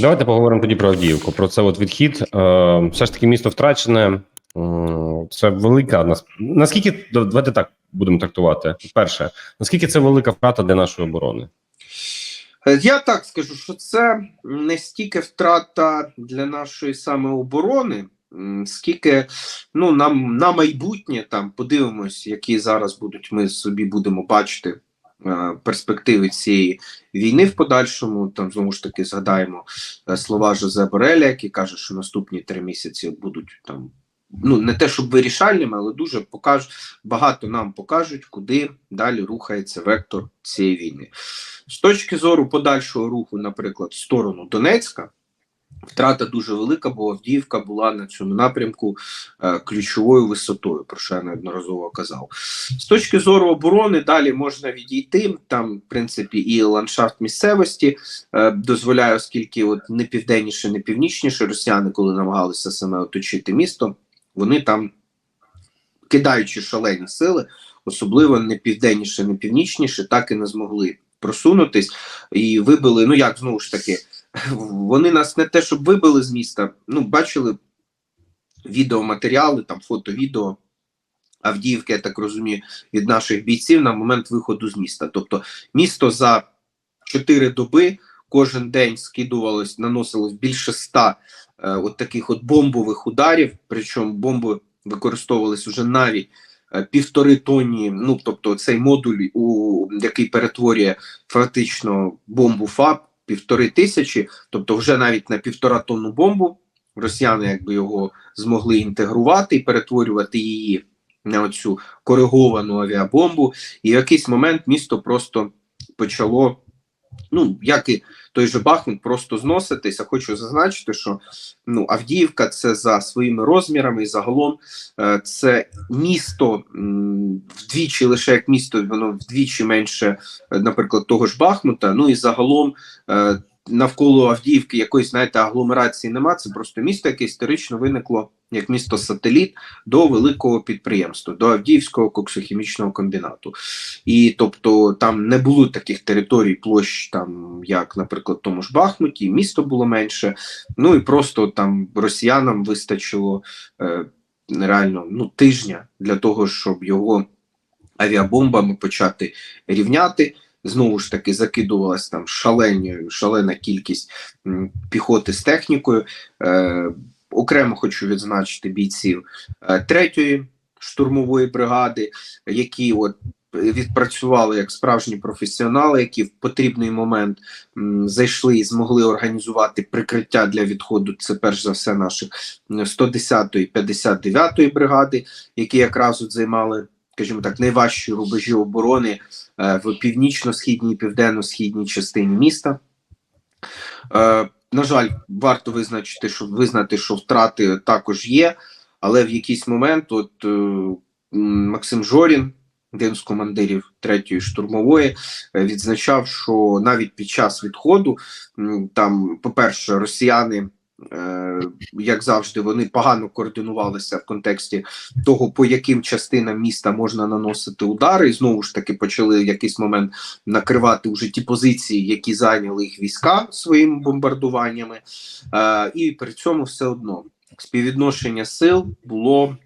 Давайте поговоримо тоді про Авдіївку. Про це от відхід. Е, все ж таки, місто втрачене. М, Це велика нас- наскільки давайте так будемо трактувати. Перше, наскільки це велика втрата для нашої оборони? Е, Я так скажу, що це не стільки втрата для нашої самооборони, м, скільки ну, нам на майбутнє там подивимось, які зараз будуть ми собі будемо бачити е, перспективи цієї війни в подальшому. Там знову ж таки згадаємо е, слова Жозе Бореля, який каже, що наступні три місяці будуть там. Ну, не те, щоб вирішальними, але дуже покажуть, багато нам покажуть, куди далі рухається вектор цієї війни. З точки зору подальшого руху, наприклад, в сторону Донецька, втрата дуже велика, бо Авдіївка була на цьому напрямку е, ключовою висотою, про що я неодноразово казав. З точки зору оборони, далі можна відійти. Там, в принципі, і ландшафт місцевості е, дозволяє, оскільки от не південніше, не північніше росіяни, коли намагалися саме оточити місто, вони там, кидаючи шалені сили, особливо не південніше, не північніше, так і не змогли просунутись і вибили. Ну як знову ж таки, вони нас не те, щоб вибили з міста. Ну, бачили відеоматеріали, там фото, відео Авдіївки, я так розумію, від наших бійців на момент виходу з міста. Тобто, місто за 4 доби кожен день скидувалось, наносилось більше ста е, от таких от бомбових ударів. Причому бомби використовувались уже навіть е, півтори тонні. Ну тобто, цей модуль, у який перетворює фактично бомбу ФАБ, півтори тисячі, тобто, вже навіть на півтора тонну бомбу росіяни якби його змогли інтегрувати і перетворювати її на оцю кориговану авіабомбу. І в якийсь момент місто просто почало. Ну, як і той же Бахмут, просто зноситися. Хочу зазначити, що ну, Авдіївка це за своїми розмірами і загалом е, це місто вдвічі, лише як місто, воно вдвічі менше, е, наприклад, того ж Бахмута. Ну і загалом е, навколо Авдіївки якоїсь, знаєте, агломерації нема. Це просто місто, яке історично виникло як місто сателіт до великого підприємства, до Авдіївського коксохімічного комбінату. І тобто там не було таких територій, площ, там, як, наприклад, в тому ж Бахмуті, місто було менше. Ну і просто там росіянам вистачило е, реально ну, тижня для того, щоб його авіабомбами почати рівняти. Знову ж таки закидувалась там шалені, шалена кількість піхоти з технікою. Е, окремо хочу відзначити бійців е, третьої штурмової бригади, які от відпрацювали як справжні професіонали, які в потрібний момент м, зайшли і змогли організувати прикриття для відходу. Це перш за все наших 110-ї, 59-ї бригади, які якраз от займали, скажімо так, найважчі рубежі оборони е, в північно-східній і південно-східній частині міста. Е, на жаль, варто визначити, що визнати, що втрати також є, але в якийсь момент, от е, Максим Жорін, один з командирів третьої штурмової, відзначав, що навіть під час відходу там, по-перше, росіяни. Е, Як завжди, вони погано координувалися в контексті того, по яким частинам міста можна наносити удари, і знову ж таки почали в якийсь момент накривати вже ті позиції, які зайняли їх війська своїми бомбардуваннями, е, і при цьому все одно співвідношення сил було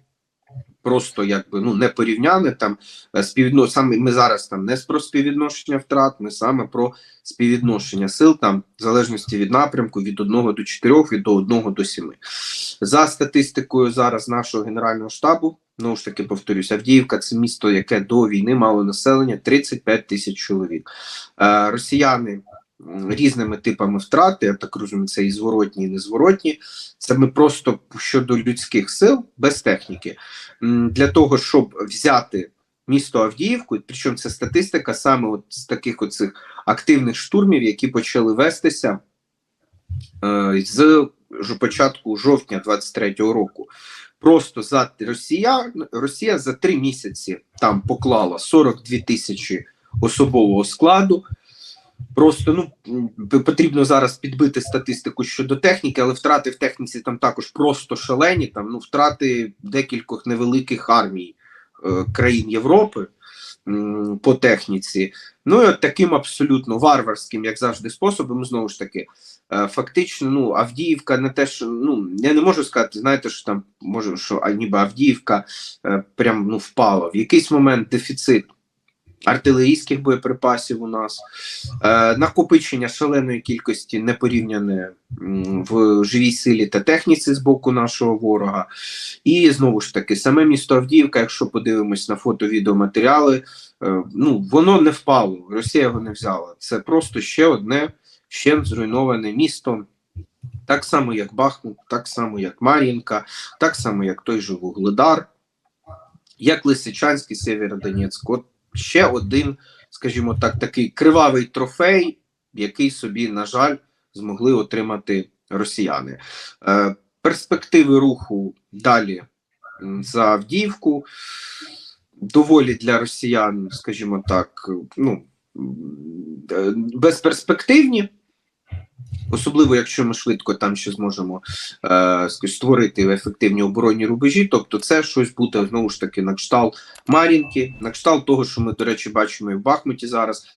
просто якби ну не порівняне там е, співвідно саме ми зараз там не про співвідношення втрат, ми саме про співвідношення сил там в залежності від напрямку від 1 до 4, від до 1 до 7. За статистикою зараз нашого генерального штабу, ну ж таки повторюсь, Авдіївка це місто, яке до війни мало населення 35 тисяч чоловік. Е, росіяни різними типами втрати, я так розумію, це і зворотні, і незворотні. Це ми просто щодо людських сил без техніки. Для того, щоб взяти місто Авдіївку, причому це статистика саме от з таких оцих активних штурмів, які почали вестися е, з початку жовтня 23-го року. Просто за Росія, Росія за три місяці там поклала 42 тисячі особового складу. Просто ну потрібно зараз підбити статистику щодо техніки, але втрати в техніці там також просто шалені. Там ну втрати декількох невеликих армій е, країн Європи м, по техніці. Ну і от таким абсолютно варварським, як завжди, способом, знову ж таки, Е, Фактично, ну Авдіївка не те, що ну я не можу сказати, знаєте, що там може, що а, ніби Авдіївка е, прям ну впала. В якийсь момент дефіцит артилерійських боєприпасів у нас, е, накопичення шаленої кількості непорівняне м, в живій силі та техніці з боку нашого ворога. І знову ж таки, саме місто Авдіївка, якщо подивимось на фото відеоматеріали, е, ну воно не впало, Росія його не взяла. Це просто ще одне ще зруйноване місто. Так само, як Бахмут, так само, як Мар'їнка, так само, як той же Вугледар, як Лисичанський Сєвєродонецьк. От ще один, скажімо так, такий кривавий трофей, який собі, на жаль, змогли отримати росіяни. Е, перспективи руху далі за Авдіївку доволі для росіян, скажімо так, ну е, безперспективні. Особливо, якщо ми швидко там ще зможемо е, створити ефективні оборонні рубежі, тобто це щось буде знову ж таки на кшталт Мар'їнки, на кшталт того, що ми, до речі, бачимо і в Бахмуті зараз.